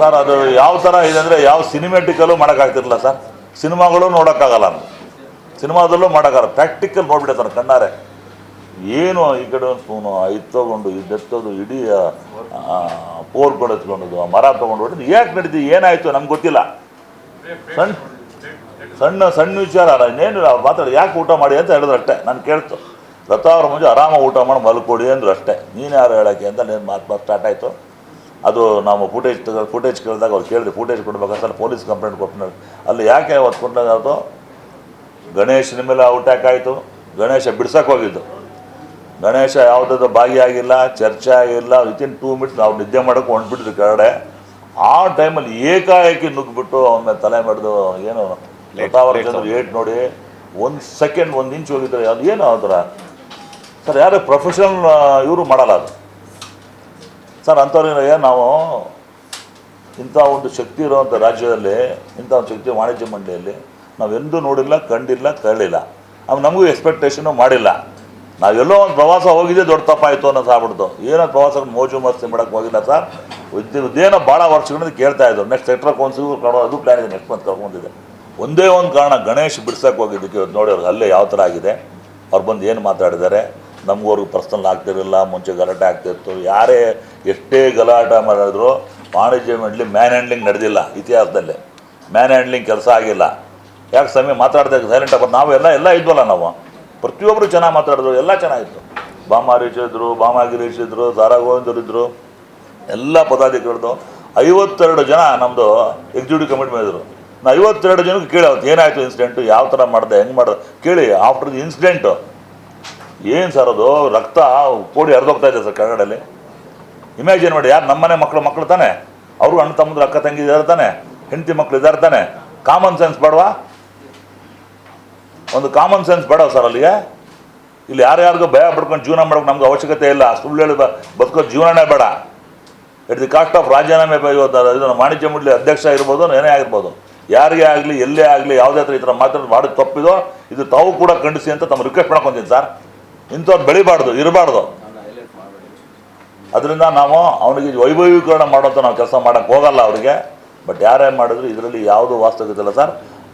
Sir, ಅದು ಯಾವ ಥರ ಇದೆ ಅಂದರೆ ಯಾವ ಸಿನಿಮೆಟಿಕಲ್ಲೂ ಮಾಡೋಕ್ಕಾಗ್ತಿರಲಿಲ್ಲ ಸರ್. ಸಿನಿಮಾಗಳು ನೋಡೋಕ್ಕಾಗಲ್ಲ ನಾನು ಸಿನಿಮಾದಲ್ಲೂ ಮಾಡೋಕ್ಕಾಗಲ್ಲ. ಪ್ರಾಕ್ಟಿಕಲ್ ನೋಡ್ಬಿಟ್ಟೆ ಸರ್ ಕಣ್ಣಾರೆ. ಏನು ಈ ಕಡೆ ಒಂದು ಸ್ಪೂನು ಇದು ತೊಗೊಂಡು ಇದು ಎತ್ತೋದು ಇಡೀ ಪೋರ್ಗಳು ಕೂಡ ಎತ್ಕೊಂಡದು ಮರ ತೊಗೊಂಡು ಹೊಡೆದು ಯಾಕೆ ನಡೀತು, ಏನಾಯಿತು ನಮ್ಗೆ ಗೊತ್ತಿಲ್ಲ. ಸಣ್ಣ ಸಣ್ಣ ಸಣ್ಣ ವಿಚಾರ ಅಲ್ಲ, ಇನ್ನೇನು ಮಾತಾಡಿ, ಯಾಕೆ ಊಟ ಮಾಡಿ ಅಂತ ಹೇಳಿದ್ರು ಅಷ್ಟೇ, ನಾನು ಕೇಳ್ತು. ಲತಾ ಅವ್ರ ಮುಂಚೆ ಆರಾಮಾಗಿ ಊಟ ಮಾಡಿ ಮಲ್ಕೊಡಿ ಅಂದರು ಅಷ್ಟೇ. ನೀನು ಯಾರು ಹೇಳೋಕ್ಕೆ ಅಂತ, ನೀನು ಮಾತು ಮಾತು ಸ್ಟಾರ್ಟ್ ಆಯಿತು. ಅದು ನಾವು ಫುಟೇಜ್ ಫುಟೇಜ್ ಕೇಳಿದಾಗ ಅವ್ರು ಕೇಳಿದ್ರು ಫುಟೇಜ್ ಕೊಡ್ಬೇಕಂತ ಪೊಲೀಸ್ ಕಂಪ್ಲೇಂಟ್ ಕೊಟ್ಟು ಅಲ್ಲಿ ಯಾಕೆ ಹೊತ್ಕೊಂಡಾಗ ಅದು? ಗಣೇಶನ ಮೇಲೆ ಔಟ್ಯಾಕ್ ಆಯಿತು. ಗಣೇಶ ಬಿಡ್ಸಕ್ಕೆ ಹೋಗಿದ್ದು. ಗಣೇಶ ಯಾವುದಾದ್ರು ಭಾಗಿಯಾಗಿಲ್ಲ ಚರ್ಚೆ ಆಗಿಲ್ಲ. ವಿತಿನ್ ಟೂ ಮಿನಿಟ್ಸ್ ನಾವು ನಿದ್ದೆ ಮಾಡೋಕೆ ಹೊಂಟ್ಬಿಟ್ಟಿದ್ರು ಕೆಳಗಡೆ. ಆ ಟೈಮಲ್ಲಿ ಏಕಾಏಕಿ ನುಗ್ಗಿಬಿಟ್ಟು ಅವನ ತಲೆ ಮಾಡಿದು ಏನು ಲತಾವರ ಏಟ್ ನೋಡಿ ಒಂದು ಸೆಕೆಂಡ್ ಒಂದು ಇಂಚ್ ಹೋಗಿದ್ರೆ ಅದು ಏನು ಆ ಥರ? ಸರ್ ಯಾರು ಪ್ರೊಫೆಷನಲ್ ಇವರು ಮಾಡಲ್ಲ ಅದು. ಸರ್ ಅಂಥವ್ರಿಗೆ ನಾವು ಇಂಥ ಒಂದು ಶಕ್ತಿ ಇರುವಂಥ ರಾಜ್ಯದಲ್ಲಿ, ಇಂಥ ಒಂದು ಶಕ್ತಿ ವಾಣಿಜ್ಯ ಮಂಡಳಿಯಲ್ಲಿ ನಾವೆಂದೂ ನೋಡಿಲ್ಲ, ಕಂಡಿಲ್ಲ ಕೇಳಿಲ್ಲ ಆಮೇಲೆ ನಮಗೂ ಎಕ್ಸ್ಪೆಕ್ಟೇಷನು ಮಾಡಿಲ್ಲ. ನಾವೆಲ್ಲೋ ಒಂದು ಪ್ರವಾಸ ಹೋಗಿದ್ದೆ ದೊಡ್ಡ ತಪ್ಪಾಯಿತು ಅನ್ನೋದು ಆಗ್ಬಿಡ್ತು. ಏನೋ ಪ್ರವಾಸ ಮೋಜು ಮಸ್ತಿ ಮಾಡೋಕ್ಕೆ ಹೋಗಿಲ್ಲ ಸರ್. ಇದೇನೋ ಭಾಳ ವರ್ಷಗಳಿಂದ ಕೇಳ್ತಾ ಇದ್ರು. ನೆಕ್ಸ್ಟ್ ಸೆಕ್ಟರ್ ಕೌನ್ಸಿಲ್ ಕಡೋ ಅದು ಪ್ಲ್ಯಾನ್ ಇದೆ ನೆಕ್ಸ್ಟ್ ಮಂತ್ ಕರ್ಕೊಂಡಿದೆ. ಒಂದೇ ಒಂದು ಕಾರಣ, ಗಣೇಶ್ ಬಿಡ್ಸೋಕೆ ಹೋಗಿದ್ದಕ್ಕೆ ನೋಡಿ ಅವ್ರಿಗೆ ಅಲ್ಲೇ ಯಾವ ಥರ ಆಗಿದೆ? ಅವ್ರು ಬಂದು ಏನು ಮಾತಾಡಿದ್ದಾರೆ? ನಮ್ಗವ್ರಿಗೆ ಪರ್ಸನಲ್ ಆಗ್ತಿರಲಿಲ್ಲ, ಮುಂಚೆ ಗಲಾಟೆ ಆಗ್ತಿತ್ತು. ಯಾರೇ ಎಷ್ಟೇ ಗಲಾಟೆ ಮಾಡಿದ್ರು, ವಾಣಿಜ್ಯ ಮಂಡಳಿ ಮ್ಯಾನ್ ಹ್ಯಾಂಡ್ಲಿಂಗ್ ನಡೆದಿಲ್ಲ ಇತಿಹಾಸದಲ್ಲಿ. ಮ್ಯಾನ್ ಹ್ಯಾಂಡ್ಲಿಂಗ್ ಕೆಲಸ ಆಗಿಲ್ಲ. ಯಾಕೆ ಸಮಯ ಮಾತಾಡ್ತಾ ಸೈಲೆಂಟ್ ಆಗಿ ನಾವು ಎಲ್ಲ ಎಲ್ಲ ಇದ್ವಲ್ಲ ನಾವು. ಪ್ರತಿಯೊಬ್ಬರು ಚೆನ್ನಾಗಿ ಮಾತಾಡಿದ್ರು, ಎಲ್ಲ ಚೆನ್ನಾಗಿತ್ತು. ಬಾಮ ಇದ್ರು ಬಾಮ ಗಿರೀಶ್ ಇದ್ದರು ದಾರಾ ಇದ್ದರು ಎಲ್ಲ ಪದಾಧಿಕಾರಿಗಳು. ಐವತ್ತೆರಡು ಜನ ನಮ್ಮದು ಎಕ್ಸಿಕ್ಯೂಟಿವ್ ಕಮಿಟಿ ಮಾಡಿದ್ರು ನಾ ಐವತ್ತೆರಡು ಜನಕ್ಕೆ ಕೇಳಿ ಅವತ್ತು ಏನಾಯಿತು ಇನ್ಸಿಡೆಂಟು ಯಾವ ಥರ ಮಾಡಿದೆ, ಹೆಂಗೆ ಮಾಡಿದೆ? ಕೇಳಿ ಆಫ್ಟರ್ ದಿ ಇನ್ಸಿಡೆಂಟು ಏನು ಸರ್ ಅದು? ರಕ್ತ ಕೋಡಿ ಹರಿದೋಗ್ತಾ ಇದೆ ಸರ್ ಕೆಳಗಡೆಯಲ್ಲಿ ಇಮ್ಯಾಜಿನ್ ಮಾಡಿ ಯಾರು ನಮ್ಮನೆ ಮಕ್ಕಳು ಮಕ್ಕಳು ತಾನೆ. ಅವರು ಅಣ್ಣ ತಮ್ಮದ್ರು ಅಕ್ಕ ತಂಗಿ ಇದ್ದಾರೆ ತಾನೆ. ಹೆಂಡತಿ ಮಕ್ಕಳು ಇದ್ದಾರೆ ತಾನೆ. ಕಾಮನ್ ಸೆನ್ಸ್ ಬೇಡವಾ? ಒಂದು ಕಾಮನ್ ಸೆನ್ಸ್ ಬೇಡ ಸರ್ ಅಲ್ಲಿಗೆ? ಇಲ್ಲಿ ಯಾರ್ಯಾರಿಗೂ ಭಯ ಪಡ್ಕೊಂಡು ಜೀವನ ಮಾಡೋಕೆ ನಮ್ಗೆ ಅವಶ್ಯಕತೆ ಇಲ್ಲ. ಸುಳ್ಳು ಹೇಳಿ ಬದುಕೋ ಜೀವನನೇ ಬೇಡ. ಇಟ್ ದಿ ಕಾಸ್ಟ್ ಆಫ್ ರಾಜೀನಾಮೆ ಇವತ್ತು ವಾಣಿಜ್ಯ ಮಂಡಳಿ ಅಧ್ಯಕ್ಷ ಇರ್ಬೋದು ಏನೇ ಆಗಿರ್ಬೋದು. ಯಾರಿಗೇ ಆಗಲಿ, ಎಲ್ಲೇ ಆಗಲಿ, ಯಾವುದೇ ಹತ್ರ ಈ ಥರ ಮಾತಾಡೋದು ಮಾಡೋದು ತಪ್ಪಿದೋ, ಇದು ತಾವು ಕೂಡ ಖಂಡಿಸಿ ಅಂತ ತಮ್ಮ ರಿಕ್ವೆಸ್ಟ್ ಮಾಡ್ಕೊತೀನಿ ಸರ್. ಇಂಥವ್ರು ಬೆಳಿಬಾರ್ದು ಇರಬಾರ್ದು. ಅದರಿಂದ ನಾವು ಅವನಿಗೆ ವೈಭವೀಕರಣ ಮಾಡೋಂಥ ನಾವು ಕೆಲಸ ಮಾಡೋಕ್ಕೆ ಹೋಗಲ್ಲ ಅವರಿಗೆ. ಬಟ್ ಯಾರೇ ಮಾಡಿದ್ರು ಇದರಲ್ಲಿ ಯಾವುದು ವಾಸ್ತವಿಕತೆ ಇಲ್ಲ ಸರ್.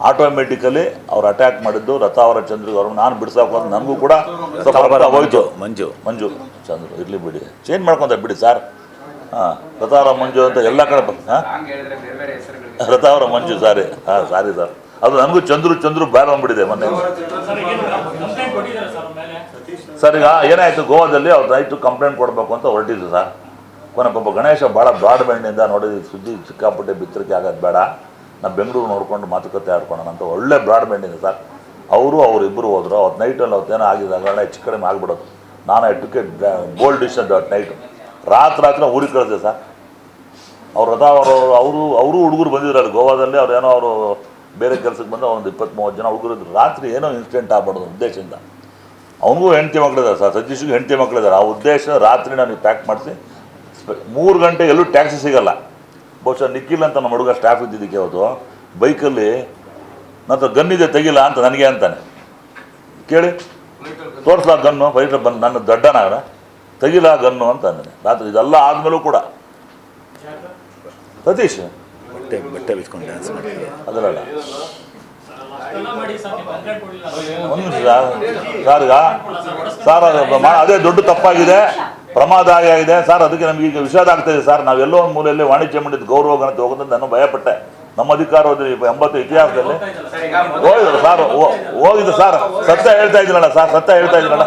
ಆಟೋಮೆಟಿಕಲಿ ಅವ್ರು ಅಟ್ಯಾಕ್ ಮಾಡಿದ್ದು ರಥಾವರ ಚಂದ್ರಿಗೆ ಅವ್ರು. ನಾನು ಬಿಡ್ಸೋಕೆ ಹೋದ್ ನನಗೂ ಕೂಡ ಹೋಯ್ತು. ಮಂಜು ಮಂಜು. ಚಂದ್ರು ಇರಲಿ ಬಿಡಿ. ಚೇಂಜ್ ಮಾಡ್ಕೊಂತ ಬಿಡಿ ಸರ್. ಹಾಂ ರಥಾವರ ಮಂಜು ಅಂತ ಎಲ್ಲ ಕಡೆ ಹಾಂ? ಹಂಗೆ ಹೇಳಿದ್ರೆ ಬೇರೆ ಬೇರೆ ಹೆಸರುಗಳಿಗೆ ರಥಾವರ ಮಂಜು ಸಾರಿ. ಹಾಂ ಸಾರಿ ಸರ್. ಅದು ನನಗೂ ಚಂದ್ರು ಚಂದ್ರು ಬ್ಯಾರ ಬಂದ್ಬಿಟ್ಟಿದೆ ಮೊನ್ನೆ. ಸರ್, ಈಗ ಏನಾಯಿತು? ಗೋವಾದಲ್ಲಿ ಅವ್ರು ರೈತು ಕಂಪ್ಲೇಂಟ್ ಕೊಡಬೇಕು ಅಂತ ಹೊರಟಿದ್ರು ಸರ್. ಕೊನೆ ಪಾಪ ಗಣೇಶ ಭಾಳ ಬ್ರಾಡ್ ಬ್ಯಾಂಡಿಂದ ನೋಡಿದ ಸುದ್ದಿ ಸಿಕ್ಕಾಪಟ್ಟೆ ಬಿತ್ತರಿಕೆ ಆಗೋದು ಬೇಡ, ನಾವು ಬೆಂಗಳೂರು ನೋಡ್ಕೊಂಡು ಮಾತುಕತೆ ಆಡ್ಕೊಳ್ಳೋಣ ಅಂತ ಒಳ್ಳೆ ಬ್ರಾಡ್ ಬ್ಯಾಂಡಿಂದ ಸರ್. ಅವರು, ಅವ್ರು ಇಬ್ಬರು ಹೋದ್ರು ಅವತ್ತು ನೈಟಲ್ಲಿ ಅವತ್ತೇನೋ ಆಗಿದೆ ಹಗರಣ ಹೆಚ್ಚು ಕಡಿಮೆ ಆಗ್ಬಿಡೋದು. ನಾನು ಟಿಕೆಟ್ ಗೋಲ್ಡ್ ಡಿಶ್ ಅವತ್ತು ನೈಟು ರಾತ್ರಿ ರಾತ್ರಿ ಊರಿಗೆ ಕಳಿಸಿದೆ ಸರ್. ಅವ್ರು ಅದ ಅವರು ಅವರು ಅವರು ಹುಡುಗರು ಬಂದಿದ್ರಲ್ಲಿ ಗೋವಾದಲ್ಲಿ, ಅವ್ರು ಏನೋ ಅವರು ಬೇರೆ ಕೆಲಸಕ್ಕೆ ಬಂದು ಒಂದು ಇಪ್ಪತ್ತು ಮೂವತ್ತು ಜನ ಹುಡುಗರು ರಾತ್ರಿ ಏನೋ ಇನ್ಸಿಡೆಂಟ್ ಆಗ್ಬಾರ್ದು ಉದ್ದೇಶದಿಂದ. ಅವನಿಗೂ ಹೆಂಡತಿ ಮಕ್ಕಳಿದ್ದಾರೆ ಸರ್ ಸತೀಶ್ಗೂ ಹೆಂಡತಿ ಮಕ್ಕಳಿದ್ದಾರೆ ಆ ಉದ್ದೇಶ ರಾತ್ರಿ ನಾನು ಪ್ಯಾಕ್ ಮಾಡಿಸಿ ಮೂರು ಗಂಟೆ ಎಲ್ಲೂ ಟ್ಯಾಕ್ಸಿ ಸಿಗಲ್ಲ. ಬಹುಶಃ ನಿಖಿಲ್ ಅಂತ ನಮ್ಮ ಹುಡುಗ ಸ್ಟಾಫ್ ಇದ್ದಿದ್ದಕ್ಕೆ ಅವತ್ತು ಬೈಕಲ್ಲಿ ನಂತರ ಗನ್ ಇದೆ ತೆಗಿಲ್ಲ ಅಂತ ನನಗೆ ಅಂತಾನೆ. ಕೇಳಿ? ತೋರಿಸ್ಲಾ ಗನ್ನು ಫೈಟರ್ ಬಂದು ನನ್ನ ದಡ್ಡನ ತೆಗಿಲ್ಲ ಗನ್ನು ಅಂತ ಅಂದಾನೆ ರಾತ್ರಿ ಇದೆಲ್ಲ ಆದಮೇಲೂ ಕೂಡ. ಸತೀಶ್? ಬಟ್ಟೆ ಸರ್ ಈಗ ಸರ್ ಅದು ದೊಡ್ಡ ತಪ್ಪಾಗಿದೆ ಪ್ರಮಾದ ಆಗಿದೆ ಸರ್ ಅದಕ್ಕೆ ನಮಗೆ ಈಗ ವಿಷಾದ ಆಗ್ತಾಯಿದೆ ಸರ್. ನಾವೆಲ್ಲೋ ಒಂದು ಮೂಲೆಯಲ್ಲಿ ವಾಣಿಜ್ಯ ಮಂಡಿದ ಗೌರವ ಗಣತೆ ಹೋಗೋದಂತ ನಾನು ಭಯಪಟ್ಟೆ. ನಮ್ಮ ಅಧಿಕಾರ ಹೋದ್ರೆ ಎಂಬತ್ತು ಇತಿಹಾಸದಲ್ಲಿ ಹೋಗಿದ್ರು ಸರ್. ಹೋಗಿದ್ದು ಸರ್. ಸತ್ಯ ಹೇಳ್ತಾ ಇದ್ದೀನಲ್ಲ ಸರ್ ಸತ್ಯ ಹೇಳ್ತಾ ಇದ್ದೀನಲ್ಲ